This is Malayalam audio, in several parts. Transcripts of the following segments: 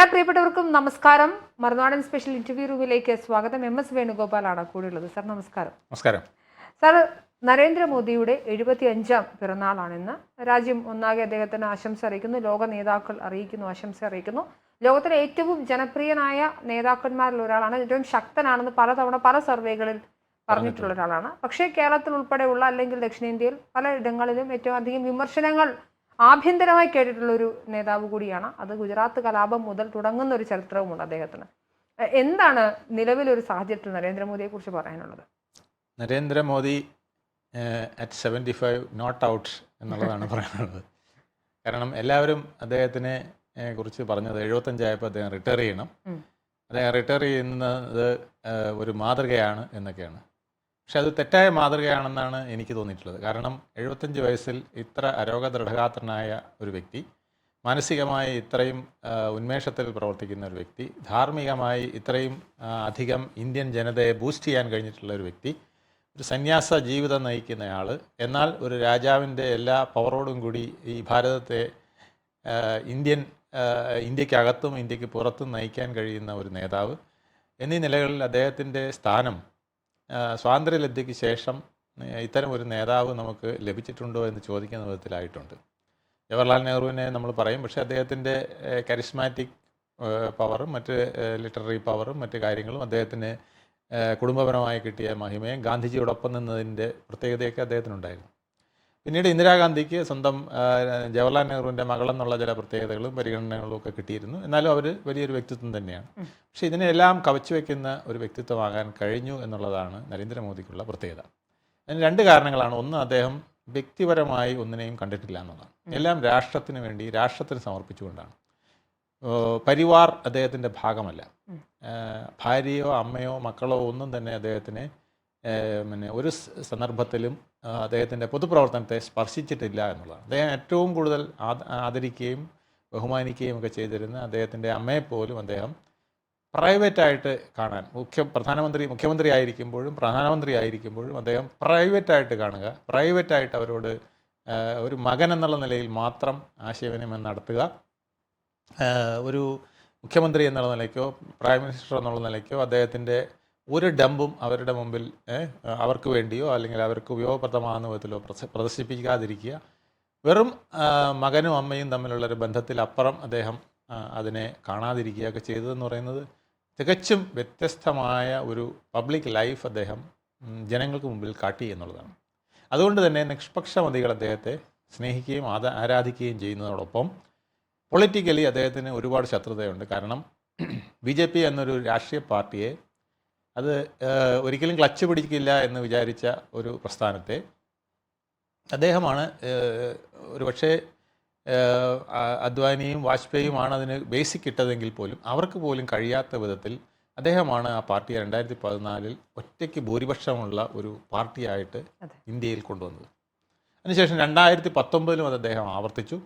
എല്ലാ പ്രിയപ്പെട്ടവർക്കും നമസ്കാരം. മറുനാടൻ സ്പെഷ്യൽ ഇന്റർവ്യൂ റൂമിലേക്ക് സ്വാഗതം. എം എസ് വേണുഗോപാലാണ് കൂടെയുള്ളത്. സാർ നമസ്കാരം. നമസ്കാരം. സാർ നരേന്ദ്രമോദിയുടെ എഴുപത്തി അഞ്ചാം പിറന്നാളാണിന്ന് രാജ്യം ഒന്നാകെ അദ്ദേഹത്തിന് ആശംസ അറിയിക്കുന്നു. ലോക നേതാക്കൾ അറിയിക്കുന്നു ആശംസ അറിയിക്കുന്നു. ലോകത്തിലെ ഏറ്റവും ജനപ്രിയനായ നേതാക്കന്മാരിൽ ഒരാളാണ്. ഏറ്റവും ശക്തനാണെന്ന് പലതവണ പല സർവേകളിൽ പറഞ്ഞിട്ടുള്ള ഒരാളാണ്. പക്ഷേ കേരളത്തിൽ ഉൾപ്പെടെയുള്ള അല്ലെങ്കിൽ ദക്ഷിണേന്ത്യയിൽ പലയിടങ്ങളിലും ഏറ്റവും അധികം വിമർശനങ്ങൾ ആഭ്യന്തരമായി കേട്ടിട്ടുള്ള ഒരു നേതാവ് കൂടിയാണ്. അത് ഗുജറാത്ത് കലാപം മുതൽ തുടങ്ങുന്ന ഒരു ചരിത്രവുമുണ്ട് അദ്ദേഹത്തിന്. എന്താണ് നിലവിലൊരു സാഹചര്യത്തിൽ നരേന്ദ്രമോദിയെ കുറിച്ച് പറയാനുള്ളത്? Narendra Modi at seventy five not out എന്നുള്ളതാണ് പറയാനുള്ളത്. കാരണം എല്ലാവരും അദ്ദേഹത്തിനെ കുറിച്ച് പറഞ്ഞത് എഴുപത്തഞ്ചായപ്പോൾ അദ്ദേഹം റിട്ടയർ ചെയ്യണം. അദ്ദേഹം റിട്ടയർ ചെയ്യുന്നത് ഒരു മാതൃകയാണ് എന്നൊക്കെയാണ്. പക്ഷെ അത് തെറ്റായ മാതൃകയാണെന്നാണ് എനിക്ക് തോന്നിയിട്ടുള്ളത്. കാരണം എഴുപത്തഞ്ച് വയസ്സിൽ ഇത്ര അരോഗ ദൃഢഗാത്രനായ ഒരു വ്യക്തി മാനസികമായി ഇത്രയും ഉന്മേഷത്തിൽ പ്രവർത്തിക്കുന്ന ഒരു വ്യക്തി ധാർമ്മികമായി ഇത്രയും അധികം ഇന്ത്യൻ ജനതയെ ബൂസ്റ്റ് ചെയ്യാൻ കഴിഞ്ഞിട്ടുള്ള ഒരു വ്യക്തി ഒരു സന്യാസ ജീവിതം നയിക്കുന്നയാൾ എന്നാൽ ഒരു രാജാവിന്റെ എല്ലാ പവറോടും കൂടി ഈ ഭാരതത്തെ ഇന്ത്യൻ ഇന്ത്യക്കകത്തും ഇന്ത്യയ്ക്ക് പുറത്തും നയിക്കാൻ കഴിയുന്ന ഒരു നേതാവ് എന്നീ നിലകളിൽ അദ്ദേഹത്തിന്റെ സ്ഥാനം സ്വാതന്ത്ര്യലബ്ധിക്ക് ശേഷം ഇത്തരം ഒരു നേതാവ് നമുക്ക് ലഭിച്ചിട്ടുണ്ടോ എന്ന് ചോദിക്കുന്ന വിധത്തിലായിട്ടുണ്ട്. ജവഹർലാൽ നെഹ്റുവിനെ നമ്മൾ പറയും പക്ഷേ അദ്ദേഹത്തിന്റെ കരിസ്മാറ്റിക് പവറും മറ്റ് ലിറ്റററി പവറും മറ്റ് കാര്യങ്ങളും അദ്ദേഹത്തിന് കുടുംബപരമായി കിട്ടിയ മഹിമയും ഗാന്ധിജിയോടൊപ്പം നിന്നതിന്റെ പ്രത്യേകതയൊക്കെ അദ്ദേഹത്തിനുണ്ടായിരുന്നു. പിന്നീട് ഇന്ദിരാഗാന്ധിക്ക് സ്വന്തം ജവഹർലാൽ നെഹ്റുവിന്റെ മകളെന്നുള്ള ചില പ്രത്യേകതകളും പരിഗണനകളും ഒക്കെ കിട്ടിയിരുന്നു. എന്നാലും അവർ വലിയൊരു വ്യക്തിത്വം തന്നെയാണ്. പക്ഷേ ഇതിനെല്ലാം കവച്ചു വയ്ക്കുന്ന ഒരു വ്യക്തിത്വമാകാൻ കഴിഞ്ഞു എന്നുള്ളതാണ് നരേന്ദ്രമോദിക്കുള്ള പ്രത്യേകത. അതിന് രണ്ട് കാരണങ്ങളാണ്. ഒന്ന് അദ്ദേഹം വ്യക്തിപരമായി ഒന്നിനെയും കണ്ടിട്ടില്ല എന്നുള്ളതാണ്. എല്ലാം രാഷ്ട്രത്തിന് വേണ്ടി രാഷ്ട്രത്തിന് സമർപ്പിച്ചുകൊണ്ടാണ്. പരിവാർ അദ്ദേഹത്തിന്റെ ഭാഗമല്ല. ഭാര്യയോ അമ്മയോ മക്കളോ ഒന്നും തന്നെ അദ്ദേഹത്തിനെ പിന്നെ ഒരു സന്ദർഭത്തിലും അദ്ദേഹത്തിന്റെ പൊതുപ്രവർത്തനത്തെ സ്പർശിച്ചിട്ടില്ല എന്നുള്ളതാണ്. അദ്ദേഹം ഏറ്റവും കൂടുതൽ ആദ- ആദരിക്കുകയും ബഹുമാനിക്കുകയും ഒക്കെ ചെയ്തിരുന്ന അദ്ദേഹത്തിന്റെ അമ്മയെപ്പോലും അദ്ദേഹം പ്രൈവറ്റായിട്ട് കാണാൻ മുഖ്യ പ്രധാനമന്ത്രി മുഖ്യമന്ത്രി ആയിരിക്കുമ്പോഴും പ്രധാനമന്ത്രി ആയിരിക്കുമ്പോഴും അദ്ദേഹം പ്രൈവറ്റായിട്ട് കാണുക പ്രൈവറ്റായിട്ട് അവരോട് ഒരു മകൻ എന്നുള്ള നിലയിൽ മാത്രം ആശയവിനിമയം നടത്തുക. ഒരു മുഖ്യമന്ത്രി എന്നുള്ള നിലയ്ക്കോ പ്രൈം മിനിസ്റ്റർ എന്നുള്ള നിലയ്ക്കോ അദ്ദേഹത്തിന്റെ ഒരു ഡമ്പും അവരുടെ മുമ്പിൽ അവർക്ക് വേണ്ടിയോ അല്ലെങ്കിൽ അവർക്ക് ഉപയോഗപ്രദമാകുന്ന വിധത്തിലോ പ്രദർശിപ്പിക്കാതിരിക്കുക. വെറും മകനും അമ്മയും തമ്മിലുള്ളൊരു ബന്ധത്തിലപ്പുറം അദ്ദേഹം അതിനെ കാണാതിരിക്കുകയൊക്കെ ചെയ്തതെന്ന് പറയുന്നത് തികച്ചും വ്യത്യസ്തമായ ഒരു പബ്ലിക് ലൈഫ് അദ്ദേഹം ജനങ്ങൾക്ക് മുമ്പിൽ കാട്ടി എന്നുള്ളതാണ്. അതുകൊണ്ട് തന്നെ നിഷ്പക്ഷമതികൾ അദ്ദേഹത്തെ സ്നേഹിക്കുകയും ആദ ആരാധിക്കുകയും ചെയ്യുന്നതോടൊപ്പം പൊളിറ്റിക്കലി അദ്ദേഹത്തിന് ഒരുപാട് ശത്രുതയുണ്ട്. കാരണം ബി ജെ പി എന്നൊരു രാഷ്ട്രീയ പാർട്ടിയെ അത് ഒരിക്കലും ക്ലച്ച് പിടിക്കില്ല എന്ന് വിചാരിച്ച ഒരു പ്രസ്ഥാനത്തെ അദ്ദേഹമാണ് ഒരു ഒരുപക്ഷേ അദ്വാനിയും വാജ്പേയിയുമാണ് അതിന് ബേസിക് ഇട്ടതെങ്കിൽ പോലും അവർക്ക് പോലും കഴിയാത്ത വിധത്തിൽ അദ്ദേഹമാണ് ആ പാർട്ടി രണ്ടായിരത്തി പതിനാലിൽ ഒറ്റയ്ക്ക് ഭൂരിപക്ഷമുള്ള ഒരു പാർട്ടിയായിട്ട് ഇന്ത്യയിൽ കൊണ്ടുവന്നത്. അതിനുശേഷം രണ്ടായിരത്തി പത്തൊമ്പതിലും അത് അദ്ദേഹം ആവർത്തിച്ചു.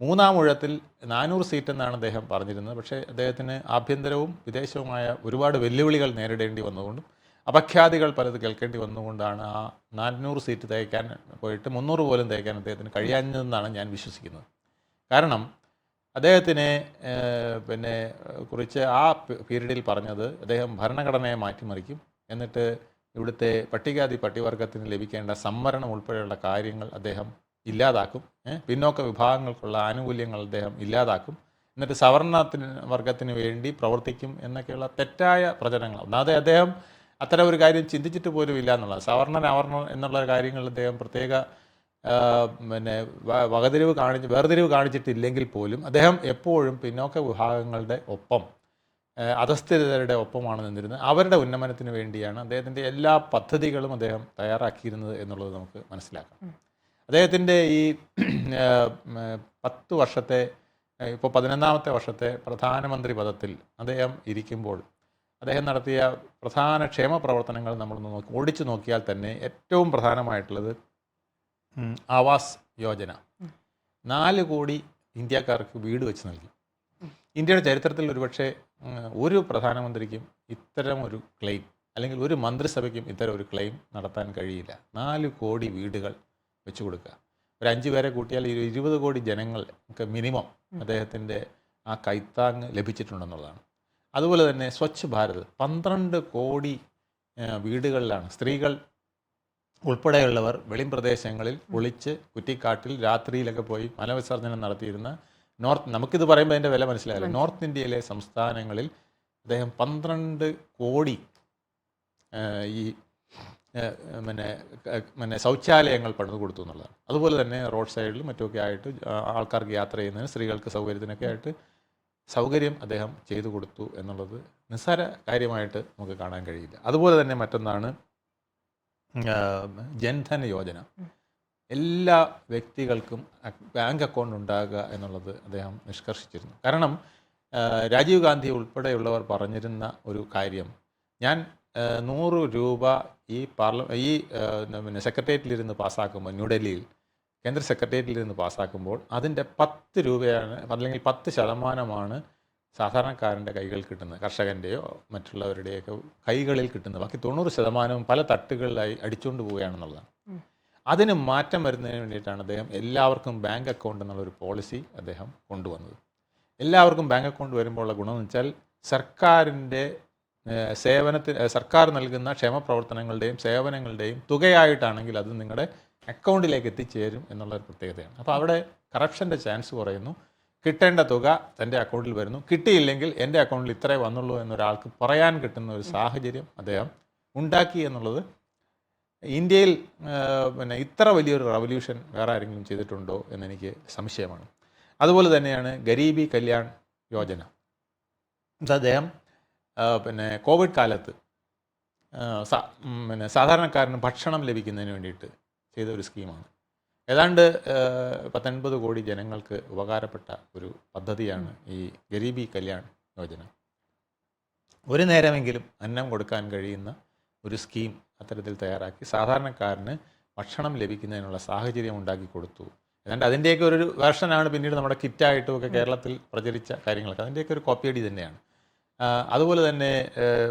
മൂന്നാം ഊഴത്തിൽ നാനൂറ് സീറ്റ് എന്നാണ് അദ്ദേഹം പറഞ്ഞിരുന്നത്. പക്ഷേ അദ്ദേഹത്തിന് ആഭ്യന്തരവും വിദേശവുമായ ഒരുപാട് വെല്ലുവിളികൾ നേരിടേണ്ടി വന്നതുകൊണ്ടും അപഖ്യാതികൾ പലത് കേൾക്കേണ്ടി വന്നുകൊണ്ടാണ് ആ നാനൂറ് സീറ്റ് തയ്ക്കാൻ പോയിട്ട് മുന്നൂറ് പോലും തയ്ക്കാൻ അദ്ദേഹത്തിന് കഴിയാഞ്ഞതെന്നാണ് ഞാൻ വിശ്വസിക്കുന്നത്. കാരണം അദ്ദേഹത്തിനെ പിന്നെ കുറിച്ച് ആ പീരീഡിൽ പറഞ്ഞത് അദ്ദേഹം ഭരണഘടനയെ മാറ്റിമറിക്കും. എന്നിട്ട് ഇവിടുത്തെ പട്ടികാതി പട്ടിവർഗത്തിന് ലഭിക്കേണ്ട സംവരണം ഉൾപ്പെടെയുള്ള കാര്യങ്ങൾ അദ്ദേഹം ഇല്ലാതാക്കും? പിന്നോക്ക വിഭാഗങ്ങൾക്കുള്ള ആനുകൂല്യങ്ങൾ അദ്ദേഹം ഇല്ലാതാക്കും. എന്നിട്ട് സവർണത്തിന് വർഗത്തിന് വേണ്ടി പ്രവർത്തിക്കും എന്നൊക്കെയുള്ള തെറ്റായ പ്രചരണങ്ങൾ അതെ അദ്ദേഹം അത്തരം ഒരു കാര്യം ചിന്തിച്ചിട്ട് പോലും ഇല്ല എന്നുള്ളത് സവർണൻ അവർണൻ എന്നുള്ള കാര്യങ്ങൾ അദ്ദേഹം പ്രത്യേക പിന്നെ വകതിരിവ് കാണിച്ച് വേർതിരിവ് കാണിച്ചിട്ടില്ലെങ്കിൽ പോലും അദ്ദേഹം എപ്പോഴും പിന്നോക്ക വിഭാഗങ്ങളുടെ ഒപ്പം അധസ്ഥിതരുടെ ഒപ്പമാണ് നിന്നിരുന്നത്. അവരുടെ ഉന്നമനത്തിന് വേണ്ടിയാണ് അദ്ദേഹത്തിന്റെ എല്ലാ പദ്ധതികളും അദ്ദേഹം തയ്യാറാക്കിയിരുന്നത് എന്നുള്ളത് നമുക്ക് മനസ്സിലാക്കാം. അദ്ദേഹത്തിന്റെ ഈ പത്ത് വർഷത്തെ ഇപ്പോൾ പതിനൊന്നാമത്തെ വർഷത്തെ പ്രധാനമന്ത്രി പദത്തിൽ അദ്ദേഹം ഇരിക്കുമ്പോൾ അദ്ദേഹം നടത്തിയ പ്രധാന ക്ഷേമ പ്രവർത്തനങ്ങൾ നമ്മളൊന്ന് നോക്കി ഓടിച്ചു നോക്കിയാൽ തന്നെ ഏറ്റവും പ്രധാനമായിട്ടുള്ളത് ആവാസ് യോജന. നാല് കോടി ഇന്ത്യക്കാർക്ക് വീട് വെച്ച് നൽകി. ഇന്ത്യയുടെ ചരിത്രത്തിൽ ഒരുപക്ഷെ ഒരു പ്രധാനമന്ത്രിക്കും ഇത്തരം ഒരു ക്ലെയിം അല്ലെങ്കിൽ ഒരു മന്ത്രിസഭയ്ക്കും ഇത്തരം ഒരു ക്ലെയിം നടത്താൻ കഴിയില്ല. നാല് കോടി വീടുകൾ വെച്ചു കൊടുക്കുക. ഒരു അഞ്ച് പേരെ കൂട്ടിയാൽ ഒരു ഇരുപത് കോടി ജനങ്ങൾക്ക് മിനിമം അദ്ദേഹത്തിന്റെ ആ കൈത്താങ് ലഭിച്ചിട്ടുണ്ടെന്നുള്ളതാണ്. അതുപോലെ തന്നെ സ്വച്ഛ് ഭാരത് പന്ത്രണ്ട് കോടി വീടുകളിലാണ്. സ്ത്രീകൾ ഉൾപ്പെടെയുള്ളവർ വെളിം പ്രദേശങ്ങളിൽ ഒളിച്ച് കുറ്റിക്കാട്ടിൽ രാത്രിയിലൊക്കെ പോയി മലവിസർജനം നടത്തിയിരുന്ന നോർത്ത് നമുക്കിത് പറയുമ്പോൾ അതിന്റെ വില മനസ്സിലായില്ല. നോർത്ത് ഇന്ത്യയിലെ സംസ്ഥാനങ്ങളിൽ അദ്ദേഹം പന്ത്രണ്ട് കോടി ഈ പിന്നെ പിന്നെ ശൗചാലയങ്ങൾ പണിത് കൊടുത്തു എന്നുള്ളതാണ്. അതുപോലെ തന്നെ റോഡ് സൈഡിലും മറ്റുമൊക്കെ ആയിട്ട് ആൾക്കാർക്ക് യാത്ര ചെയ്യുന്നതിന് സ്ത്രീകൾക്ക് സൗകര്യത്തിനൊക്കെ ആയിട്ട് സൗകര്യം അദ്ദേഹം ചെയ്തു കൊടുത്തു എന്നുള്ളത് നിസ്സാര കാര്യമായിട്ട് നമുക്ക് കാണാൻ കഴിയില്ല. അതുപോലെ തന്നെ മറ്റൊന്നാണ് ജൻധന യോജന. എല്ലാ വ്യക്തികൾക്കും ബാങ്ക് അക്കൗണ്ട് ഉണ്ടാകുക എന്നുള്ളത് അദ്ദേഹം നിഷ്കർഷിച്ചിരുന്നു. കാരണം രാജീവ് ഗാന്ധി ഉൾപ്പെടെയുള്ളവർ പറഞ്ഞിരുന്ന ഒരു കാര്യം ഞാൻ നൂറ് രൂപ ഈ പാർല ഈ പിന്നെ സെക്രട്ടേറിയറ്റിലിരുന്ന് പാസ്സാക്കുമ്പോൾ ന്യൂഡൽഹിയിൽ കേന്ദ്ര സെക്രട്ടേറിയറ്റിലിരുന്ന് പാസ്സാക്കുമ്പോൾ അതിന്റെ പത്ത് രൂപയാണ് അല്ലെങ്കിൽ പത്ത് ശതമാനമാണ് സാധാരണക്കാരന്റെ കൈകളിൽ കിട്ടുന്നത് കർഷകന്റെയോ മറ്റുള്ളവരുടെയൊക്കെ കൈകളിൽ കിട്ടുന്നത്. ബാക്കി തൊണ്ണൂറ് ശതമാനവും പല തട്ടുകളിലായി അടിച്ചുകൊണ്ട് പോവുകയാണെന്നുള്ളതാണ്. അതിന് മാറ്റം വരുന്നതിന് വേണ്ടിയിട്ടാണ് അദ്ദേഹം എല്ലാവർക്കും ബാങ്ക് അക്കൗണ്ട് എന്നുള്ളൊരു പോളിസി അദ്ദേഹം കൊണ്ടുവന്നത്. എല്ലാവർക്കും ബാങ്ക് അക്കൗണ്ട് വരുമ്പോഴുള്ള ഗുണമെന്ന് വെച്ചാൽ സർക്കാരിന്റെ സേവനത്തിന് സർക്കാർ നൽകുന്ന ക്ഷേമപ്രവർത്തനങ്ങളുടെയും സേവനങ്ങളുടെയും തുകയായിട്ടാണെങ്കിൽ അത് നിങ്ങളുടെ അക്കൗണ്ടിലേക്ക് എത്തിച്ചേരും എന്നുള്ള ഒരു പ്രത്യേകതയാണ്. അപ്പോൾ അവിടെ കറപ്ഷന്റെ ചാൻസ് കുറയുന്നു. കിട്ടേണ്ട തുക തന്റെ അക്കൗണ്ടിൽ വരുന്നു. കിട്ടിയില്ലെങ്കിൽ എന്റെ അക്കൗണ്ടിൽ ഇത്രേ വന്നുള്ളൂ എന്നൊരാൾക്ക് പറയാൻ കിട്ടുന്ന ഒരു സാഹചര്യം അദ്ദേഹം ഉണ്ടാക്കി എന്നുള്ളത് ഇന്ത്യയിൽ പിന്നെ ഇത്ര വലിയൊരു റവല്യൂഷൻ വേറെ ആരെങ്കിലും ചെയ്തിട്ടുണ്ടോ എന്നെനിക്ക് സംശയമാണ്. അതുപോലെ തന്നെയാണ് ഗരീബി കല്യാൺ യോജന. അദ്ദേഹം പിന്നെ കോവിഡ് കാലത്ത് പിന്നെ സാധാരണക്കാരന് ഭക്ഷണം ലഭിക്കുന്നതിന് വേണ്ടിയിട്ട് ചെയ്ത ഒരു സ്കീമാണ്. ഏതാണ്ട് പത്തൊൻപത് കോടി ജനങ്ങൾക്ക് ഉപകാരപ്പെട്ട ഒരു പദ്ധതിയാണ് ഈ ഗരീബി കല്യാൺ യോജന. ഒരു നേരമെങ്കിലും അന്നം കൊടുക്കാൻ കഴിയുന്ന ഒരു സ്കീം അത്തരത്തിൽ തയ്യാറാക്കി സാധാരണക്കാരന് ഭക്ഷണം ലഭിക്കുന്നതിനുള്ള സാഹചര്യം ഉണ്ടാക്കി കൊടുത്തു. ഏതാണ്ട് അതിന്റെയൊക്കെ ഒരു വേർഷനാണ് പിന്നീട് നമ്മുടെ കിറ്റായിട്ടും ഒക്കെ കേരളത്തിൽ പ്രചരിച്ച കാര്യങ്ങളൊക്കെ. അതിന്റെയൊക്കെ ഒരു കോപ്പിയടി തന്നെയാണ്. അതുപോലെ തന്നെ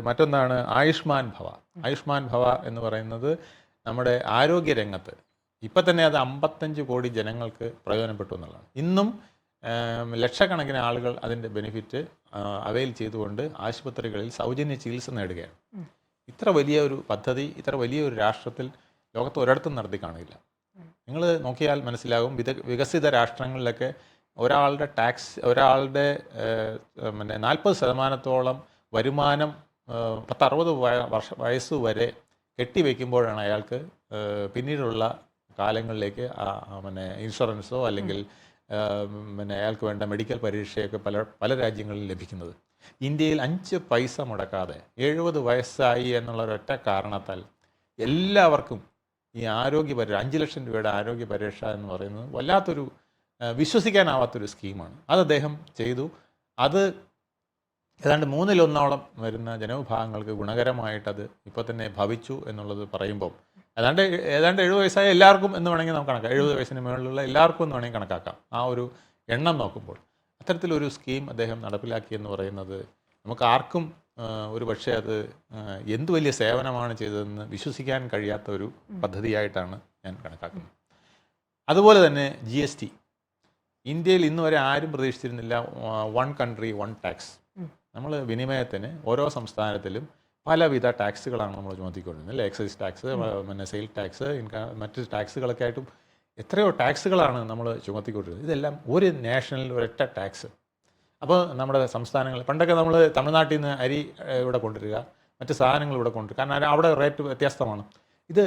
മറ്റൊന്നാണ് ആയുഷ്മാൻ ഭവ. ആയുഷ്മാൻ ഭവ എന്ന് പറയുന്നത് നമ്മുടെ ആരോഗ്യരംഗത്ത് ഇപ്പം തന്നെ അത് അമ്പത്തഞ്ച് കോടി ജനങ്ങൾക്ക് പ്രയോജനപ്പെട്ടു എന്നുള്ളതാണ്. ഇന്നും ലക്ഷക്കണക്കിന് ആളുകൾ അതിന്റെ ബെനിഫിറ്റ് അവയിൽ ചെയ്തുകൊണ്ട് ആശുപത്രികളിൽ സൗജന്യ ചികിത്സ നേടുകയാണ്. ഇത്ര വലിയ ഒരു പദ്ധതി ഇത്ര വലിയ ഒരു രാഷ്ട്രത്തിൽ ലോകത്ത് ഒരിടത്തും നടത്തി കാണില്ല നിങ്ങൾ നോക്കിയാൽ മനസ്സിലാകും വികസിത രാഷ്ട്രങ്ങളിലൊക്കെ ഒരാളുടെ ടാക്സ് ഒരാളുടെ പിന്നെ നാൽപ്പത് ശതമാനത്തോളം വരുമാനം പത്തറുപത് വർഷ വയസ്സ് വരെ കെട്ടിവെക്കുമ്പോഴാണ് അയാൾക്ക് പിന്നീടുള്ള കാലങ്ങളിലേക്ക് പിന്നെ ഇൻഷുറൻസോ അല്ലെങ്കിൽ പിന്നെ അയാൾക്ക് വേണ്ട മെഡിക്കൽ പരീക്ഷയൊക്കെ പല പല രാജ്യങ്ങളിലും ലഭിക്കുന്നത്. ഇന്ത്യയിൽ അഞ്ച് പൈസ മുടക്കാതെ എഴുപത് വയസ്സായി എന്നുള്ള ഒരൊറ്റ കാരണത്താൽ എല്ലാവർക്കും ഈ ആരോഗ്യ അഞ്ച് ലക്ഷം രൂപയുടെ ആരോഗ്യ പരീക്ഷ എന്ന് പറയുന്നത് വല്ലാത്തൊരു വിശ്വസിക്കാനാവാത്തൊരു സ്കീമാണ്. അത് അദ്ദേഹം ചെയ്തു. അത് ഏതാണ്ട് മൂന്നിലൊന്നോളം വരുന്ന ജനവിഭാഗങ്ങൾക്ക് ഗുണകരമായിട്ടത് ഇപ്പോൾ തന്നെ ഭവിച്ചു എന്നുള്ളത് പറയുമ്പോൾ ഏതാണ്ട് ഏതാണ്ട് എഴുപത് വയസ്സായ എല്ലാവർക്കും എന്ന് വേണമെങ്കിൽ നമുക്ക് കണക്കാം എഴുപത് വയസ്സിന് മുകളിലുള്ള എല്ലാവർക്കും എന്ന് വേണമെങ്കിൽ കണക്കാക്കാം. ആ ഒരു എണ്ണം നോക്കുമ്പോൾ അത്തരത്തിലൊരു സ്കീം അദ്ദേഹം നടപ്പിലാക്കി എന്ന് പറയുന്നത് നമുക്ക് ആർക്കും ഒരു പക്ഷേ അത് എന്ത് വലിയ സേവനമാണ് ചെയ്തതെന്ന് വിശ്വസിക്കാൻ കഴിയാത്ത ഒരു പദ്ധതിയായിട്ടാണ് ഞാൻ കണക്കാക്കുന്നത്. അതുപോലെ തന്നെ ജി എസ് ടി. ഇന്ത്യയിൽ ഇന്ന് വരെ ആരും പ്രതീക്ഷിച്ചിരുന്നില്ല വൺ കൺട്രി വൺ ടാക്സ് നമ്മൾ വിനിമയത്തിന് ഓരോ സംസ്ഥാനത്തിലും പലവിധ ടാക്സുകളാണ് നമ്മൾ ചുമത്തിക്കൊണ്ടിരുന്നത്. അല്ലേ? എക്സൈസ് ടാക്സ് പിന്നെ സെയിൽ ടാക്സ് ഇൻകം മറ്റ് ടാക്സുകളൊക്കെ ആയിട്ടും എത്രയോ ടാക്സുകളാണ് നമ്മൾ ചുമത്തിക്കൊണ്ടിരുന്നത്. ഇതെല്ലാം ഒരു നാഷണൽ ഒരൊറ്റ ടാക്സ് അപ്പോൾ നമ്മുടെ സംസ്ഥാനങ്ങൾ പണ്ടൊക്കെ നമ്മൾ തമിഴ്നാട്ടിൽ നിന്ന് അരി ഇവിടെ കൊണ്ടുവരിക മറ്റ് സാധനങ്ങൾ ഇവിടെ കൊണ്ടുവരിക. കാരണം അവിടെ റേറ്റ് വ്യത്യസ്തമാണ് ഇത്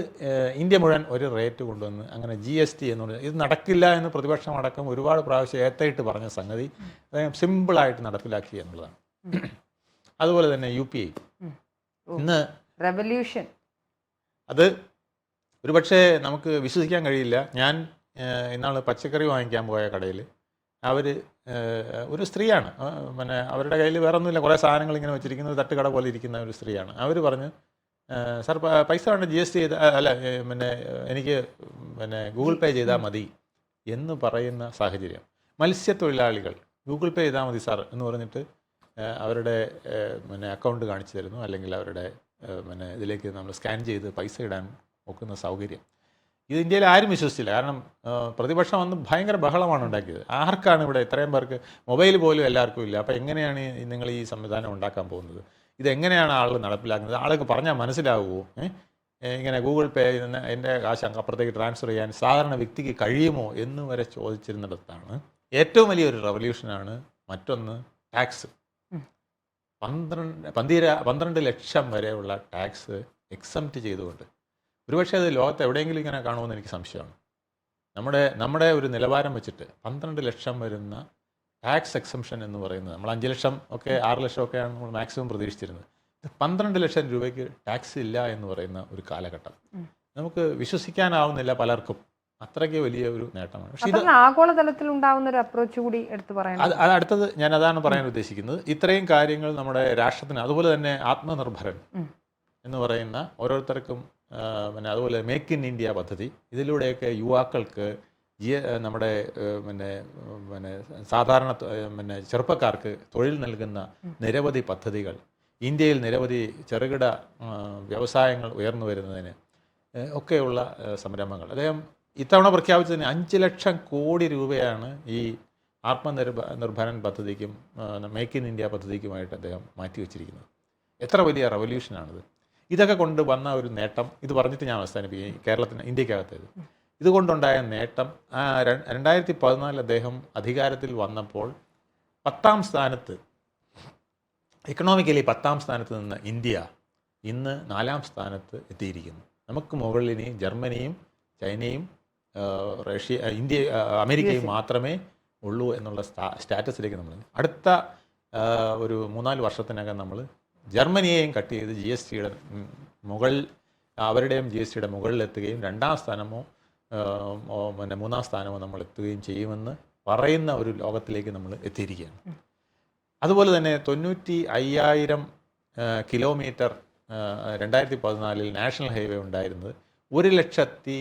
ഇന്ത്യ മുഴുവൻ ഒരു റേറ്റ് കൊണ്ടുവന്ന് അങ്ങനെ ജി എസ് ടി എന്ന് പറയുന്നത് ഇത് നടക്കില്ല എന്ന് പ്രതിപക്ഷം അടക്കം ഒരുപാട് പ്രാവശ്യം ഏത്തയിട്ട് പറഞ്ഞ സംഗതി അദ്ദേഹം സിമ്പിളായിട്ട് നടപ്പിലാക്കി എന്നുള്ളതാണ്. അതുപോലെ തന്നെ യു പി ഐ. ഇന്ന് റെവല്യൂഷൻ. അത് ഒരുപക്ഷെ നമുക്ക് വിശ്വസിക്കാൻ കഴിയില്ല. ഞാൻ ഇന്നാൾ പച്ചക്കറി വാങ്ങിക്കാൻ പോയ കടയിൽ അവർ ഒരു സ്ത്രീയാണ്. പിന്നെ അവരുടെ കയ്യിൽ വേറെ ഒന്നുമില്ല കുറേ സാധനങ്ങൾ ഇങ്ങനെ വെച്ചിരിക്കുന്നത് തട്ടുകട പോലെ ഇരിക്കുന്ന ഒരു സ്ത്രീയാണ്. അവർ പറഞ്ഞ് സാർ പൈസ വേണ്ട ജി എസ് ടി ചെയ്ത അല്ല പിന്നെ എനിക്ക് പിന്നെ ഗൂഗിൾ പേ ചെയ്താൽ മതി എന്ന് പറയുന്ന സാഹചര്യം. മത്സ്യത്തൊഴിലാളികൾ ഗൂഗിൾ പേ ചെയ്താൽ മതി സാർ എന്ന് പറഞ്ഞിട്ട് അവരുടെ പിന്നെ അക്കൗണ്ട് കാണിച്ചു തരുന്നു അല്ലെങ്കിൽ അവരുടെ പിന്നെ ഇതിലേക്ക് നമ്മൾ സ്കാൻ ചെയ്ത് പൈസ ഇടാൻ ഒക്കുന്ന സൗകര്യം. ഇത് ഇന്ത്യയിൽ ആരും വിശ്വസിച്ചില്ല. കാരണം പ്രതിപക്ഷം വന്ന് ഭയങ്കര ബഹളമാണ് ഉണ്ടാക്കിയത്. ആർക്കാണ് ഇവിടെ ഇത്രയും പേർക്ക് മൊബൈൽ പോലും എല്ലാവർക്കും ഇല്ല. അപ്പോൾ എങ്ങനെയാണ് നിങ്ങൾ ഈ സംവിധാനം ഉണ്ടാക്കാൻ പോകുന്നത്? ഇതെങ്ങനെയാണ് ആളുകൾ നടപ്പിലാക്കുന്നത്? ആളുകൾക്ക് പറഞ്ഞാൽ മനസ്സിലാവുമോ ഇങ്ങനെ ഗൂഗിൾ പേ നിന്ന് എന്റെ കാശ് അപ്പുറത്തേക്ക് ട്രാൻസ്ഫർ ചെയ്യാൻ സാധാരണ വ്യക്തിക്ക് കഴിയുമോ എന്ന് വരെ ചോദിച്ചിരുന്നിടത്താണ് ഏറ്റവും വലിയൊരു റവല്യൂഷനാണ് മറ്റൊന്ന് ടാക്സ്. പന്ത്രണ്ട് പന്തിര പന്ത്രണ്ട് ലക്ഷം വരെയുള്ള ടാക്സ് എക്സംപ്റ്റ് ചെയ്തുകൊണ്ട്. ഒരുപക്ഷെ അത് ലോകത്ത് എവിടെയെങ്കിലും ഇങ്ങനെ കാണുമെന്ന് എനിക്ക് സംശയമാണ്. നമ്മുടെ നമ്മുടെ ഒരു നിലവാരം വെച്ചിട്ട് പന്ത്രണ്ട് ലക്ഷം വരുന്ന ടാക്സ് എക്സംഷൻ എന്ന് പറയുന്നത്. നമ്മൾ അഞ്ച് ലക്ഷം ഒക്കെ ആറ് ലക്ഷം ഒക്കെയാണ് നമ്മൾ മാക്സിമം പ്രതീക്ഷിച്ചിരുന്നത്. ഇത് പന്ത്രണ്ട് ലക്ഷം രൂപയ്ക്ക് ടാക്സ് ഇല്ല എന്ന് പറയുന്ന ഒരു കാലഘട്ടം. നമുക്ക് വിശ്വസിക്കാനാവുന്നില്ല പലർക്കും. അത്രയ്ക്ക് വലിയ ഒരു നേട്ടമാണ്. പക്ഷേ ആഗോളതലത്തിൽ ഉണ്ടാകുന്ന ഒരു അപ്രോച്ച് കൂടി എടുത്തു പറയാം അത് അടുത്തത് ഞാൻ അതാണ് പറയാൻ ഉദ്ദേശിക്കുന്നത്. ഇത്രയും കാര്യങ്ങൾ നമ്മുടെ രാഷ്ട്രത്തിന് അതുപോലെ തന്നെ ആത്മനിർഭരൻ എന്ന് പറയുന്ന ഓരോരുത്തർക്കും പിന്നെ അതുപോലെ മേക്ക് ഇൻ ഇന്ത്യ പദ്ധതി ഇതിലൂടെയൊക്കെ യുവാക്കൾക്ക് നമ്മുടെ പിന്നെ പിന്നെ സാധാരണ പിന്നെ ചെറുപ്പക്കാർക്ക് തൊഴിൽ നൽകുന്ന നിരവധി പദ്ധതികൾ ഇന്ത്യയിൽ നിരവധി ചെറുകിട വ്യവസായങ്ങൾ ഉയർന്നു വരുന്നതിന് ഒക്കെയുള്ള സംരംഭങ്ങൾ. അദ്ദേഹം ഇത്തവണ പ്രഖ്യാപിച്ചതിന് അഞ്ച് ലക്ഷം കോടി രൂപയാണ് ഈ ആത്മനിർഭ നിർഭരൻ പദ്ധതിക്കും മേക്ക് ഇൻ ഇന്ത്യ പദ്ധതിക്കുമായിട്ട് അദ്ദേഹം മാറ്റിവെച്ചിരിക്കുന്നത്. എത്ര വലിയ റവല്യൂഷനാണിത് ഇതൊക്കെ കൊണ്ട് വന്ന ഒരു നേട്ടം ഇത് പറഞ്ഞിട്ട് ഞാൻ അവസാനിപ്പിക്കും. കേരളത്തിന് ഇന്ത്യക്കകത്തേത്. ഇതുകൊണ്ടുണ്ടായ നേട്ടം രണ്ടായിരത്തി പതിനാലിൽ അദ്ദേഹം അധികാരത്തിൽ വന്നപ്പോൾ പത്താം സ്ഥാനത്ത് എക്കണോമിക്കലി പത്താം സ്ഥാനത്ത് നിന്ന് ഇന്ത്യ ഇന്ന് നാലാം സ്ഥാനത്ത് എത്തിയിരിക്കുന്നു. നമുക്ക് മുകളിലിനി ജർമ്മനിയും ചൈനയും റഷ്യ ഇന്ത്യ അമേരിക്കയും മാത്രമേ ഉള്ളൂ എന്നുള്ള സ്റ്റാ- സ്റ്റാറ്റസിലേക്ക് നമ്മൾ അടുത്ത ഒരു മൂന്നാൽ വർഷത്തിനകം നമ്മൾ ജർമ്മനിയെയും കട്ട് ചെയ്ത് ജി എസ് ടിയുടെ മുകൾ അവരുടെയും ജി എസ് ടിയുടെ മുകളിലെത്തുകയും രണ്ടാം സ്ഥാനമോ പിന്നെ മൂന്നാം സ്ഥാനമോ നമ്മൾ എത്തുകയും ചെയ്യുമെന്ന് പറയുന്ന ഒരു ലോകത്തിലേക്ക് നമ്മൾ എത്തിയിരിക്കുകയാണ്. അതുപോലെ തന്നെ തൊണ്ണൂറ്റി അയ്യായിരം കിലോമീറ്റർ രണ്ടായിരത്തി പതിനാലിൽ നാഷണൽ ഹൈവേ ഉണ്ടായിരുന്നത് ഒരു ലക്ഷത്തി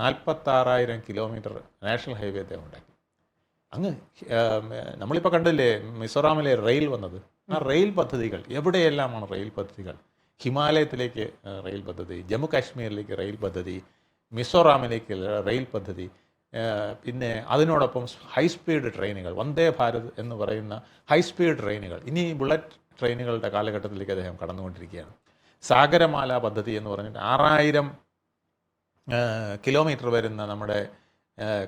നാൽപ്പത്താറായിരം കിലോമീറ്റർ നാഷണൽ ഹൈവേ അദ്ദേഹം ഉണ്ടാക്കി. അങ്ങ് നമ്മളിപ്പോൾ കണ്ടില്ലേ മിസോറാമിലെ റെയിൽ വന്നത്? ആ റെയിൽ പദ്ധതികൾ എവിടെയെല്ലാമാണ് റെയിൽ പദ്ധതികൾ? ഹിമാലയത്തിലേക്ക് റെയിൽ പദ്ധതി ജമ്മു കാശ്മീരിലേക്ക് റെയിൽ പദ്ധതി മിസോറാമിലേക്ക് റെയിൽ പദ്ധതി പിന്നെ അതിനോടൊപ്പം ഹൈ സ്പീഡ് ട്രെയിനുകൾ വന്ദേ ഭാരത് എന്ന് പറയുന്ന ഹൈ സ്പീഡ് ട്രെയിനുകൾ ഇനി ബുള്ളറ്റ് ട്രെയിനുകളുടെ കാലഘട്ടത്തിലേക്ക് അദ്ദേഹം കടന്നുകൊണ്ടിരിക്കുകയാണ്. സാഗരമാല പദ്ധതി എന്ന് പറഞ്ഞിട്ട് ആറായിരം കിലോമീറ്റർ വരുന്ന നമ്മുടെ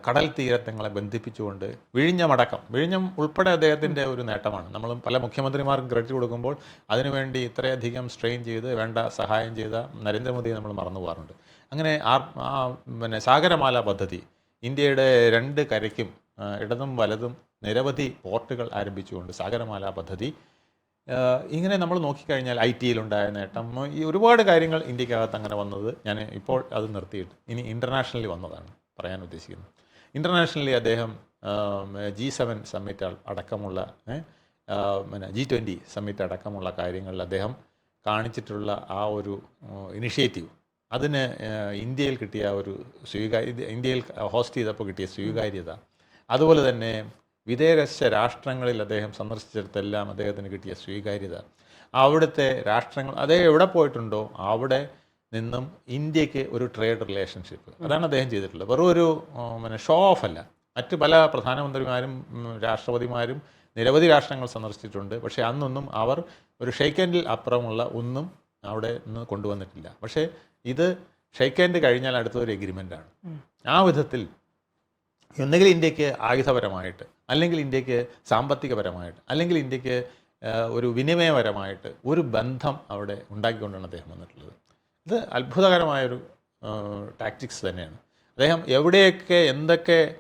കടൽ തീരത്തങ്ങളെ ബന്ധിപ്പിച്ചുകൊണ്ട് വിഴിഞ്ഞമടക്കം വിഴിഞ്ഞം ഉൾപ്പെടെ അദ്ദേഹത്തിന്റെ ഒരു നേട്ടമാണ്. നമ്മൾ പല മുഖ്യമന്ത്രിമാർക്കും ക്രെഡിറ്റ് കൊടുക്കുമ്പോൾ അതിനുവേണ്ടി ഇത്രയധികം സ്ട്രെയിൻ ചെയ്ത് വേണ്ട സഹായം ചെയ്ത നരേന്ദ്രമോദിയെ നമ്മൾ മറന്നു പോകാറുണ്ട്. അങ്ങനെ ആ പിന്നെ സാഗരമാല പദ്ധതി ഇന്ത്യയുടെ രണ്ട് കരയ്ക്കും ഇടതും വലതും നിരവധി പോർട്ടുകൾ ആരംഭിച്ചുകൊണ്ട് സാഗരമാല പദ്ധതി. ഇങ്ങനെ നമ്മൾ നോക്കിക്കഴിഞ്ഞാൽ ഐ ടിയിലുണ്ടായ നേട്ടം. ഈ ഒരുപാട് കാര്യങ്ങൾ ഇന്ത്യക്കകത്ത് അങ്ങനെ വന്നത് ഞാൻ ഇപ്പോൾ അത് നിർത്തിയിട്ട്. ഇനി ഇന്റർനാഷണലി വന്നതാണ് പറയാൻ ഉദ്ദേശിക്കുന്നത്. ഇന്റർനാഷണലി അദ്ദേഹം ജി സെവൻ സമ്മിറ്റ് അടക്കമുള്ള പിന്നെ ജി ട്വന്റി സമ്മിറ്റ് അടക്കമുള്ള കാര്യങ്ങളിൽ അദ്ദേഹം കാണിച്ചിട്ടുള്ള ആ ഒരു ഇനിഷ്യേറ്റീവ് അതിന് ഇന്ത്യയിൽ കിട്ടിയ ഒരു സ്വീകാര്യ ഇന്ത്യയിൽ ഹോസ്റ്റ് ചെയ്തപ്പോൾ കിട്ടിയ സ്വീകാര്യത. അതുപോലെ തന്നെ വിദേശ രാഷ്ട്രങ്ങളിൽ അദ്ദേഹം സന്ദർശിച്ചിടത്തെല്ലാം അദ്ദേഹത്തിന് കിട്ടിയ സ്വീകാര്യത. അവിടുത്തെ രാഷ്ട്രങ്ങൾ അദ്ദേഹം എവിടെ പോയിട്ടുണ്ടോ അവിടെ നിന്നും ഇന്ത്യയ്ക്ക് ഒരു ട്രേഡ് റിലേഷൻഷിപ്പ്. അതാണ് അദ്ദേഹം ചെയ്തിട്ടുള്ളത്. വെറും ഒരു പിന്നെ ഷോ ഓഫ് അല്ല. മറ്റ് പല പ്രധാനമന്ത്രിമാരും രാഷ്ട്രപതിമാരും നിരവധി രാഷ്ട്രങ്ങൾ സന്ദർശിച്ചിട്ടുണ്ട്. പക്ഷേ അന്നൊന്നും അവർ ഒരു ഷെയ്ക്കൻഡിൽ അപ്പുറമുള്ള ഒന്നും അവിടെ നിന്ന് കൊണ്ടുവന്നിട്ടില്ല. പക്ഷേ ഇത് ഷെയ്ക്ക് ഹാൻഡ് കഴിഞ്ഞാൽ അടുത്തൊരു എഗ്രിമെന്റാണ് ആ വിധത്തിൽ ഒന്നുകിൽ ഇന്ത്യയ്ക്ക് ആയുധപരമായിട്ട് അല്ലെങ്കിൽ ഇന്ത്യയ്ക്ക് സാമ്പത്തികപരമായിട്ട് അല്ലെങ്കിൽ ഇന്ത്യയ്ക്ക് ഒരു വിനിമയപരമായിട്ട് ഒരു ബന്ധം അവിടെ ഉണ്ടാക്കിക്കൊണ്ടാണ് അദ്ദേഹം വന്നിട്ടുള്ളത്. ഇത് അത്ഭുതകരമായൊരു ടാക്റ്റിക്സ് തന്നെയാണ്. അദ്ദേഹം എവിടെയൊക്കെ എന്തൊക്കെ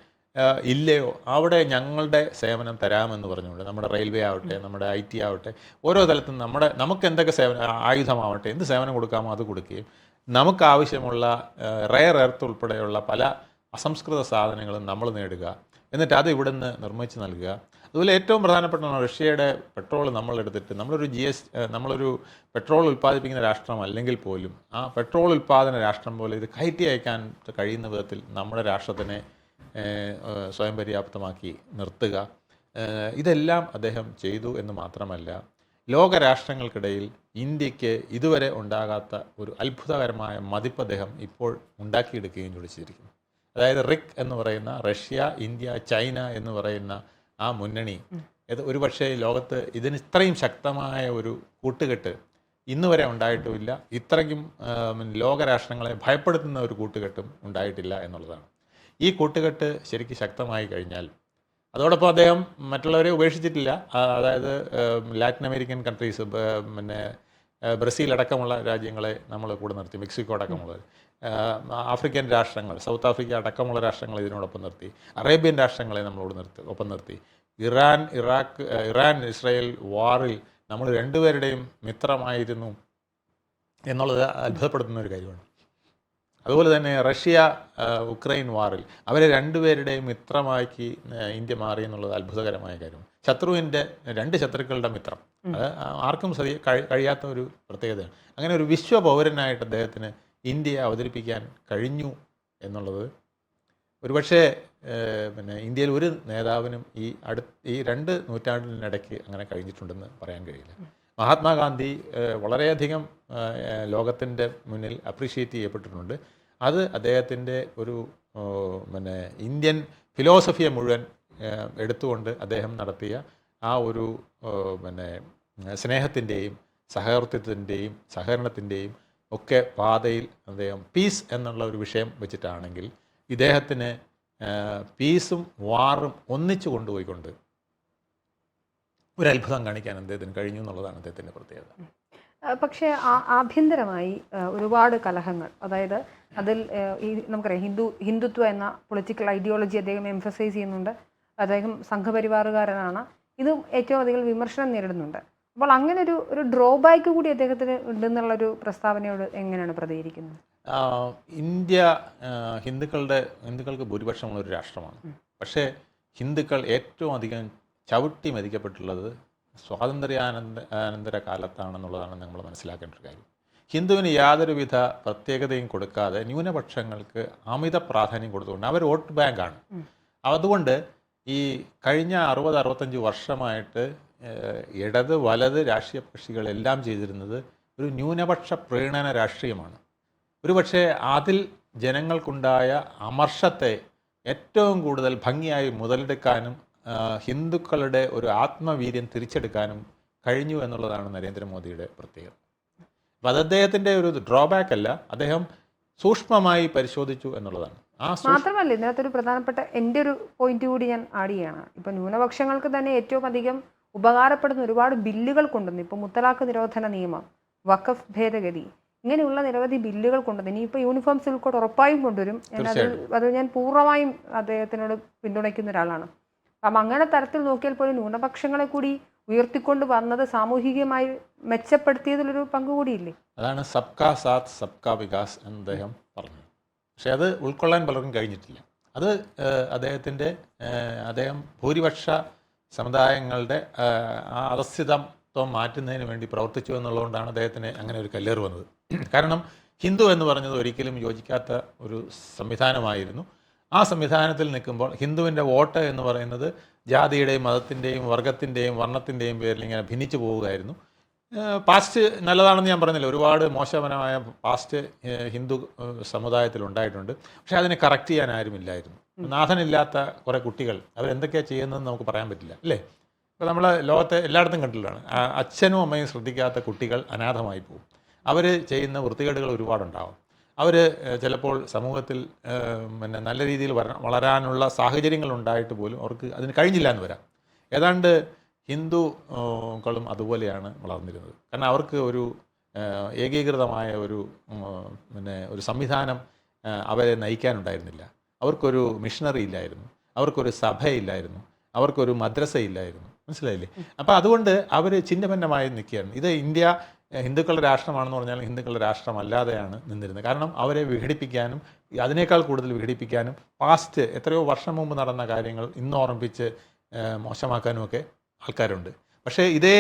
ഇല്ലയോ? അവിടെ ഞങ്ങളുടെ സേവനം തരാമെന്ന് പറഞ്ഞുകൊണ്ട് നമ്മുടെ റെയിൽവേ ആവട്ടെ നമ്മുടെ ഐ ടി ആവട്ടെ ഓരോ തലത്തും നമ്മുടെ നമുക്ക് എന്തൊക്കെ സേവനം ആയുധമാവട്ടെ എന്ത് സേവനം കൊടുക്കാമോ അത് കൊടുക്കുകയും നമുക്ക് ആവശ്യമുള്ള റയർ എർത്ത് ഉൾപ്പെടെയുള്ള പല അസംസ്കൃത സാധനങ്ങളും നമ്മൾ നേടുക എന്നിട്ട് അത് ഇവിടുന്ന് നിർമ്മിച്ച് നൽകുക. അതുപോലെ ഏറ്റവും പ്രധാനപ്പെട്ട റഷ്യയുടെ പെട്രോൾ നമ്മളെടുത്തിട്ട് നമ്മളൊരു ജി എസ് നമ്മളൊരു പെട്രോൾ ഉൽപ്പാദിപ്പിക്കുന്ന രാഷ്ട്രം അല്ലെങ്കിൽ പോലും ആ പെട്രോൾ ഉൽപ്പാദന രാഷ്ട്രം പോലെ ഇത് കയറ്റി അയക്കാൻ കഴിയുന്ന വിധത്തിൽ നമ്മുടെ രാഷ്ട്രത്തിനെ സ്വയം പര്യാപ്തമാക്കി നിർത്തുക. ഇതെല്ലാം അദ്ദേഹം ചെയ്തു എന്ന് മാത്രമല്ല ലോകരാഷ്ട്രങ്ങൾക്കിടയിൽ ഇന്ത്യയ്ക്ക് ഇതുവരെ ഉണ്ടാകാത്ത ഒരു അത്ഭുതകരമായ മതിപ്പ് അദ്ദേഹം ഇപ്പോൾ ഉണ്ടാക്കിയെടുക്കുകയും ചോദിച്ചിരിക്കുന്നു അതായത് റിക് എന്ന് പറയുന്ന റഷ്യ ഇന്ത്യ ചൈന എന്ന് പറയുന്ന ആ മുന്നണി ഇത് ഒരുപക്ഷെ ലോകത്ത് ഇതിന് ഇത്രയും ശക്തമായ ഒരു കൂട്ടുകെട്ട് ഇന്ന് വരെ ഉണ്ടായിട്ടുമില്ല. ഇത്രയ്ക്കും ലോകരാഷ്ട്രങ്ങളെ ഭയപ്പെടുത്തുന്ന ഒരു കൂട്ടുകെട്ടും ഉണ്ടായിട്ടില്ല എന്നുള്ളതാണ്. ഈ കൂട്ടുകെട്ട് ശരിക്കും ശക്തമായി കഴിഞ്ഞാൽ അതോടൊപ്പം അദ്ദേഹം മറ്റുള്ളവരെ ഉപേക്ഷിച്ചിട്ടില്ല. അതായത് ലാറ്റിൻ അമേരിക്കൻ കൺട്രീസ് പിന്നെ ബ്രസീൽ അടക്കമുള്ള രാജ്യങ്ങളെ നമ്മൾ കൂടെ നിർത്തി മെക്സിക്കോ അടക്കമുള്ള ആഫ്രിക്കൻ രാഷ്ട്രങ്ങൾ സൗത്ത് ആഫ്രിക്ക അടക്കമുള്ള രാഷ്ട്രങ്ങൾ ഇതിനോടൊപ്പം നിർത്തി അറേബ്യൻ രാഷ്ട്രങ്ങളെ നമ്മളോട് നിർത്തി ഒപ്പം നിർത്തി. ഇറാൻ ഇറാഖ് ഇറാൻ ഇസ്രായേൽ വാറിൽ നമ്മൾ രണ്ടുപേരുടെയും മിത്രമായിരുന്നു എന്നുള്ളത് അത്ഭുതപ്പെടുത്തുന്ന ഒരു കാര്യമാണ്. അതുപോലെ തന്നെ റഷ്യ ഉക്രൈൻ വാറിൽ അവരെ രണ്ടുപേരുടെയും മിത്രമാക്കി ഇന്ത്യ മാറി എന്നുള്ളത് അത്ഭുതകരമായ കാര്യമാണ് ശത്രുവിന്റെ രണ്ട് ശത്രുക്കളുടെ മിത്രം. അത് ആർക്കും സതി കഴി- കഴിയാത്ത ഒരു പ്രത്യേകതയാണ്. അങ്ങനെ ഒരു വിശ്വ പൗരനായിട്ട് അദ്ദേഹത്തിന് ഇന്ത്യയെ അവതരിപ്പിക്കാൻ കഴിഞ്ഞു എന്നുള്ളത്. ഒരുപക്ഷേ പിന്നെ ഇന്ത്യയിൽ ഒരു നേതാവിനും ഈ അടു ഈ രണ്ട് നൂറ്റാണ്ടിനിടയ്ക്ക് അങ്ങനെ കഴിഞ്ഞിട്ടുണ്ടെന്ന് പറയാൻ കഴിയില്ല. മഹാത്മാഗാന്ധി വളരെയധികം ലോകത്തിന്റെ മുന്നിൽ അപ്രീഷിയേറ്റ് ചെയ്യപ്പെട്ടിട്ടുണ്ട്. അത് അദ്ദേഹത്തിന്റെ ഒരു പിന്നെ ഇന്ത്യൻ ഫിലോസഫിയെ മുഴുവൻ എടുത്തുകൊണ്ട് അദ്ദേഹം നടത്തിയ ആ ഒരു പിന്നെ സ്നേഹത്തിന്റെയും സഹകർത്തിത്വത്തിന്റെയും സഹകരണത്തിന്റെയും ഒക്കെ പാതയിൽ അദ്ദേഹം പീസ് എന്നുള്ള ഒരു വിഷയം വെച്ചിട്ടാണെങ്കിൽ ഇദ്ദേഹത്തിന് പീസും വാറും ഒന്നിച്ചു കൊണ്ടുപോയിക്കൊണ്ട് ഒരു അത്ഭുതം കാണിക്കാൻ അദ്ദേഹത്തിന് കഴിഞ്ഞു എന്നുള്ളതാണ് അദ്ദേഹത്തിന്റെ പ്രത്യേകത. പക്ഷേ ആ- ആഭ്യന്തരമായി ഒരുപാട് കലഹങ്ങൾ അതായത് അതിൽ ഈ നമുക്കറിയാം ഹിന്ദു ഹിന്ദുത്വ എന്ന പൊളിറ്റിക്കൽ ഐഡിയോളജി അദ്ദേഹം എംഫസൈസ് ചെയ്യുന്നുണ്ട്. അദ്ദേഹം സംഘപരിവാറുകാരനാണ്. ഇതും ഏറ്റവും അധികം വിമർശനം നേരിടുന്നുണ്ട്. അപ്പോൾ അങ്ങനെ ഒരു ഒരു ഡ്രോബാക്ക് കൂടി അദ്ദേഹത്തിന് ഉണ്ടെന്നുള്ളൊരു പ്രസ്താവനയോട് എങ്ങനെയാണ് പ്രതികരിക്കുന്നത്? ഇന്ത്യ ഹിന്ദുക്കളുടെ ഹിന്ദുക്കൾക്ക് ഭൂരിപക്ഷമുള്ള ഒരു രാഷ്ട്രമാണ്. പക്ഷേ ഹിന്ദുക്കൾ ഏറ്റവും അധികം ചവിട്ടി മതിക്കപ്പെട്ടുള്ളത് സ്വാതന്ത്ര്യാനന്ദ അനന്തര കാലത്താണെന്നുള്ളതാണ് നമ്മൾ മനസ്സിലാക്കേണ്ട ഒരു കാര്യം. ഹിന്ദുവിന് യാതൊരുവിധ പ്രത്യേകതയും കൊടുക്കാതെ ന്യൂനപക്ഷങ്ങൾക്ക് അമിത പ്രാധാന്യം കൊടുത്തുകൊണ്ട് അവർ വോട്ട് ബാങ്കാണ്. അതുകൊണ്ട് ഈ കഴിഞ്ഞ അറുപത് അറുപത്തഞ്ച് വർഷമായിട്ട് ഇടത് വലത് രാഷ്ട്രീയ കക്ഷികളെല്ലാം ചെയ്തിരുന്നത് ഒരു ന്യൂനപക്ഷ പ്രീണന രാഷ്ട്രീയമാണ്. ഒരുപക്ഷെ അതിൽ ജനങ്ങൾക്കുണ്ടായ അമർഷത്തെ ഏറ്റവും കൂടുതൽ ഭംഗിയായി മുതലെടുക്കാനും ഹിന്ദുക്കളുടെ ഒരു ആത്മവീര്യം തിരിച്ചെടുക്കാനും കഴിഞ്ഞു എന്നുള്ളതാണ് നരേന്ദ്രമോദിയുടെ പ്രത്യേകത. അപ്പം അത് അദ്ദേഹത്തിന്റെ ഒരു ഡ്രോബാക്ക് അല്ല അദ്ദേഹം സൂക്ഷ്മമായി പരിശോധിച്ചു എന്നുള്ളതാണ്. മാത്രമല്ല ഇതിനകത്ത് ഇതിനകത്തൊരു പ്രധാനപ്പെട്ട എന്റെ ഒരു പോയിന്റ് കൂടി ഞാൻ ആഡ് ചെയ്യണം. ഇപ്പം ന്യൂനപക്ഷങ്ങൾക്ക് തന്നെ ഏറ്റവും അധികം ഉപകാരപ്പെടുന്ന ഒരുപാട് ബില്ലുകൾ കൊണ്ടുവന്നു. ഇപ്പോൾ മുത്തലാഖ് നിരോധന നിയമം വഖഫ് ഭേദഗതി ഇങ്ങനെയുള്ള നിരവധി ബില്ലുകൾ കൊണ്ടുവന്നു. ഇനിയിപ്പോൾ യൂണിഫോം സിവിൽ കോഡ് ഉറപ്പായും കൊണ്ടുവരും. ഞാൻ അത് അത് ഞാൻ പൂർണമായും അദ്ദേഹത്തിനോട് പിന്തുണയ്ക്കുന്ന ഒരാളാണ്. അപ്പം അങ്ങനെ തരത്തിൽ നോക്കിയാൽ പോലും ന്യൂനപക്ഷങ്ങളെ കൂടി ഉയർത്തിക്കൊണ്ട് വന്നത് സാമൂഹികമായി മെച്ചപ്പെടുത്തിയതിലൊരു പങ്ക് കൂടിയില്ലേ? അതാണ് സബ്കാ സാത്ത് സബ്കാ വികാസ് എന്ന് അദ്ദേഹം പറഞ്ഞു. പക്ഷെ അത് ഉൾക്കൊള്ളാൻ പലർക്കും കഴിഞ്ഞിട്ടില്ല. അത് അദ്ദേഹത്തിന്റെ അദ്ദേഹം ഭൂരിപക്ഷ സമുദായങ്ങളുടെ ആ അധസ്ഥിതത്വം മാറ്റുന്നതിന് വേണ്ടി പ്രവർത്തിച്ചു എന്നുള്ളതുകൊണ്ടാണ് അദ്ദേഹത്തിന് അങ്ങനെ ഒരു കല്ലേറ് വന്നത്. കാരണം ഹിന്ദു എന്ന് പറഞ്ഞത് ഒരിക്കലും യോജിക്കാത്ത ഒരു സംവിധാനമായിരുന്നു. ആ സംവിധാനത്തിൽ നിൽക്കുമ്പോൾ ഹിന്ദുവിന്റെ വോട്ട് എന്ന് പറയുന്നത് ജാതിയുടെയും മതത്തിന്റെയും വർഗത്തിന്റെയും വർണത്തിന്റെയും പേരിൽ ഇങ്ങനെ ഭിന്നിച്ചു പോവുകയായിരുന്നു. പാസ്റ്റ് നല്ലതാണെന്ന് ഞാൻ പറഞ്ഞില്ല ഒരുപാട് മോശപരമായ പാസ്റ്റ് ഹിന്ദു സമുദായത്തിൽ ഉണ്ടായിട്ടുണ്ട്. പക്ഷേ അതിനെ കറക്റ്റ് ചെയ്യാൻ ആരുമില്ലായിരുന്നു. നാഥനില്ലാത്ത കുറേ കുട്ടികൾ അവരെന്തൊക്കെയാണ് ചെയ്യുന്നതെന്ന് നമുക്ക് പറയാൻ പറ്റില്ല അല്ലേ? ഇപ്പോൾ നമ്മൾ ലോകത്തെ എല്ലായിടത്തും കണ്ടിട്ടുള്ളതാണ്. അച്ഛനും അമ്മയും ശ്രദ്ധിക്കാത്ത കുട്ടികൾ അനാഥമായി പോകും. അവർ ചെയ്യുന്ന വൃത്തികേടുകൾ ഒരുപാടുണ്ടാവും. അവർ ചിലപ്പോൾ സമൂഹത്തിൽ പിന്നെ നല്ല രീതിയിൽ വര വളരാനുള്ള സാഹചര്യങ്ങൾ ഉണ്ടായിട്ട് പോലും അവർക്ക് അതിന് കഴിഞ്ഞില്ല എന്ന് വരാം. ഏതാണ്ട് ഹിന്ദുക്കളും അതുപോലെയാണ് വളർന്നിരുന്നത്. കാരണം അവർക്ക് ഒരു ഏകീകൃതമായ ഒരു പിന്നെ ഒരു സംവിധാനം അവരെ നയിക്കാനുണ്ടായിരുന്നില്ല. അവർക്കൊരു മിഷണറി ഇല്ലായിരുന്നു. അവർക്കൊരു സഭയില്ലായിരുന്നു. അവർക്കൊരു മദ്രസ ഇല്ലായിരുന്നു മനസ്സിലായില്ലേ അപ്പോൾ അതുകൊണ്ട് അവർ ചിഹ്നഭിന്നമായി നിൽക്കുകയാണ്. ഇത് ഇന്ത്യ ഹിന്ദുക്കളുടെ രാഷ്ട്രമാണെന്ന് പറഞ്ഞാൽ ഹിന്ദുക്കളുടെ രാഷ്ട്രമല്ലാതെയാണ് നിന്നിരുന്നത്. കാരണം അവരെ വിഘടിപ്പിക്കാനും അതിനേക്കാൾ കൂടുതൽ വിഘടിപ്പിക്കാനും പാസ്റ്റ് എത്രയോ വർഷം മുമ്പ് നടന്ന കാര്യങ്ങൾ ഇന്ന് ഓർമ്മിപ്പിച്ച് മോശമാക്കാനുമൊക്കെ ആൾക്കാരുണ്ട്. പക്ഷേ ഇതേ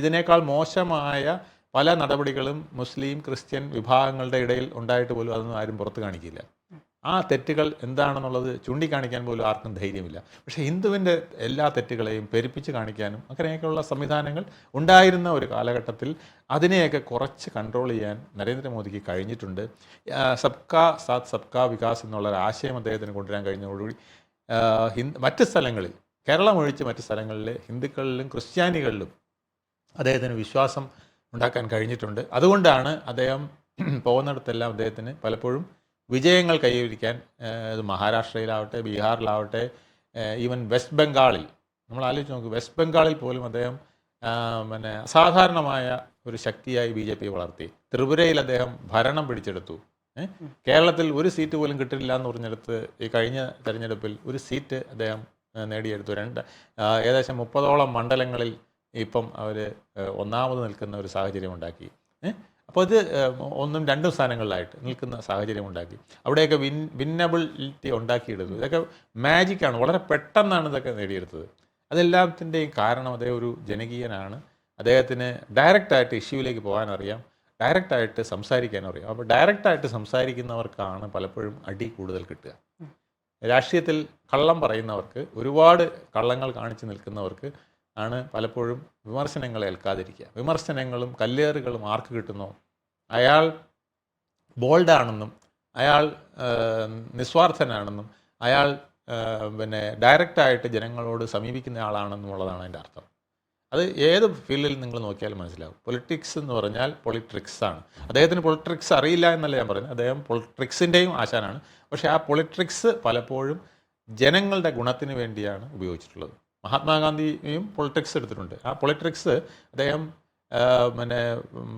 ഇതിനേക്കാൾ മോശമായ പല നടപടികളും മുസ്ലിം ക്രിസ്ത്യൻ വിഭാഗങ്ങളുടെ ഇടയിൽ ഉണ്ടായിട്ട് പോലും അതൊന്നും ആരും പുറത്ത് കാണിക്കില്ല. ആ തെറ്റുകൾ എന്താണെന്നുള്ളത് ചൂണ്ടിക്കാണിക്കാൻ പോലും ആർക്കും ധൈര്യമില്ല. പക്ഷേ ഹിന്ദുവിന്റെ എല്ലാ തെറ്റുകളെയും പെരുപ്പിച്ച് കാണിക്കാനും അങ്ങനെയൊക്കെയുള്ള സംവിധാനങ്ങൾ ഉണ്ടായിരുന്ന ഒരു കാലഘട്ടത്തിൽ അതിനെയൊക്കെ കുറച്ച് കൺട്രോൾ ചെയ്യാൻ നരേന്ദ്രമോദിക്ക് കഴിഞ്ഞിട്ടുണ്ട്. സബ്കാ സാത് സബ്കാ വികാസ് എന്നുള്ള ഒരു ആശയം അദ്ദേഹത്തിന് കൊണ്ടുവരാൻ കഴിഞ്ഞതോടുകൂടി ഹിന്ദ് മറ്റ് സ്ഥലങ്ങളിൽ കേരളം ഒഴിച്ച് മറ്റ് സ്ഥലങ്ങളിൽ ഹിന്ദുക്കളിലും ക്രിസ്ത്യാനികളിലും അദ്ദേഹത്തിന് വിശ്വാസം ഉണ്ടാക്കാൻ കഴിഞ്ഞിട്ടുണ്ട്. അതുകൊണ്ടാണ് അദ്ദേഹം പോകുന്നിടത്തെല്ലാം അദ്ദേഹത്തിന് പലപ്പോഴും വിജയങ്ങൾ കൈവരിക്കാൻ അത് മഹാരാഷ്ട്രയിലാവട്ടെ ബീഹാറിലാവട്ടെ ഈവൻ വെസ്റ്റ് ബംഗാളിൽ നമ്മൾ ആലോചിച്ച് നോക്ക് വെസ്റ്റ് ബംഗാളിൽ പോലും അദ്ദേഹം പിന്നെ അസാധാരണമായ ഒരു ശക്തിയായി ബി ജെ പി വളർത്തി. ത്രിപുരയിൽ അദ്ദേഹം ഭരണം പിടിച്ചെടുത്തു. കേരളത്തിൽ ഒരു സീറ്റ് പോലും കിട്ടില്ല എന്ന് പറഞ്ഞെടുത്ത് ഈ കഴിഞ്ഞ തെരഞ്ഞെടുപ്പിൽ ഒരു സീറ്റ് അദ്ദേഹം നേടിയെടുത്തു. രണ്ട് ഏകദേശം മുപ്പതോളം മണ്ഡലങ്ങളിൽ ഇപ്പം അവർ ഒന്നാമത് നിൽക്കുന്ന ഒരു സാഹചര്യം ഉണ്ടാക്കി. അപ്പോൾ ഇത് ഏഹ്, ഒന്നും രണ്ടും സ്ഥാനങ്ങളിലായിട്ട് നിൽക്കുന്ന സാഹചര്യം ഉണ്ടാക്കി. അവിടെയൊക്കെ വിൻ വിന്നബിലിറ്റി ഉണ്ടാക്കിയെടുത്തു ഇതൊക്കെ മാജിക്കാണ്. വളരെ പെട്ടെന്നാണ് ഇതൊക്കെ നേടിയെടുത്തത്. അതെല്ലാത്തിന്റെയും കാരണം അദ്ദേഹം ഒരു ജനകീയനാണ്. അദ്ദേഹത്തിന് ഡയറക്റ്റായിട്ട് ഇഷ്യൂവിലേക്ക് പോകാൻ അറിയാം ഡയറക്റ്റായിട്ട് സംസാരിക്കാൻ അറിയാം അപ്പോൾ ഡയറക്റ്റായിട്ട് സംസാരിക്കുന്നവർക്കാണ് പലപ്പോഴും അടി കൂടുതൽ കിട്ടുക. രാഷ്ട്രീയത്തിൽ കള്ളം പറയുന്നവർക്ക് ഒരുപാട് കള്ളങ്ങൾ കാണിച്ചു നിൽക്കുന്നവർക്ക് ആണ് പലപ്പോഴും വിമർശനങ്ങൾ ഏൽക്കാതിരിക്കുക. വിമർശനങ്ങളും കല്ലേറുകളും ആർക്ക് കിട്ടുന്നോ? അയാൾ ബോൾഡാണെന്നും അയാൾ നിസ്വാർത്ഥനാണെന്നും അയാൾ പിന്നെ ഡയറക്റ്റായിട്ട് ജനങ്ങളോട് സമീപിക്കുന്ന ആളാണെന്നുള്ളതാണ് അതിന്റെ അർത്ഥം. അത് ഏത് ഫീൽഡിൽ നിങ്ങൾ നോക്കിയാലും മനസ്സിലാവും. പൊളിറ്റിക്സ് എന്ന് പറഞ്ഞാൽ പൊളിട്രിക്സ് ആണ്. അദ്ദേഹത്തിന് പൊളിട്രിക്സ് അറിയില്ല എന്നല്ല ഞാൻ പറയുന്നത്. അദ്ദേഹം പൊളിട്രിക്സിന്റെയും ആശാനാണ്. പക്ഷേ ആ പൊളിട്രിക്സ് പലപ്പോഴും ജനങ്ങളുടെ ഗുണത്തിന് വേണ്ടിയാണ് ഉപയോഗിച്ചിട്ടുള്ളത്. മഹാത്മാഗാന്ധിയും പൊളിറ്റിക്സ് എടുത്തിട്ടുണ്ട്. ആ പൊളിറ്റിക്സ് അദ്ദേഹം പിന്നെ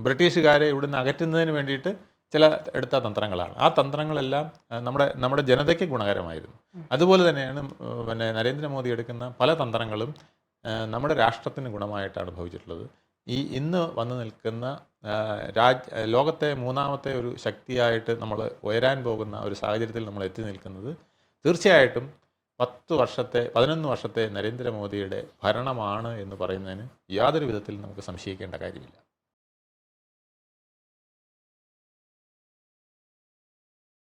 ബ്രിട്ടീഷുകാരെ ഇവിടുന്ന് അകറ്റുന്നതിന് വേണ്ടിയിട്ട് ചില എടുത്ത തന്ത്രങ്ങളാണ്. ആ തന്ത്രങ്ങളെല്ലാം നമ്മുടെ നമ്മുടെ ജനതയ്ക്ക് ഗുണകരമായിരുന്നു. അതുപോലെ തന്നെയാണ് പിന്നെ നരേന്ദ്രമോദി എടുക്കുന്ന പല തന്ത്രങ്ങളും നമ്മുടെ രാഷ്ട്രത്തിന് ഗുണമായിട്ടാണ് ഭവിച്ചിട്ടുള്ളത്. ഈ ഇന്ന് വന്നു നിൽക്കുന്ന രാജ് ലോകത്തെ മൂന്നാമത്തെ ഒരു ശക്തിയായിട്ട് നമ്മൾ ഉയരാൻ പോകുന്ന ഒരു സാഹചര്യത്തിൽ നമ്മൾ എത്തി നിൽക്കുന്നത് തീർച്ചയായിട്ടും പത്ത് വർഷത്തെ പതിനൊന്ന് വർഷത്തെ നരേന്ദ്രമോദിയുടെ ഭരണമാണ് എന്ന് പറയുന്നതിന് യാതൊരു വിധത്തിൽ നമുക്ക് സംശയിക്കേണ്ട കാര്യമില്ല.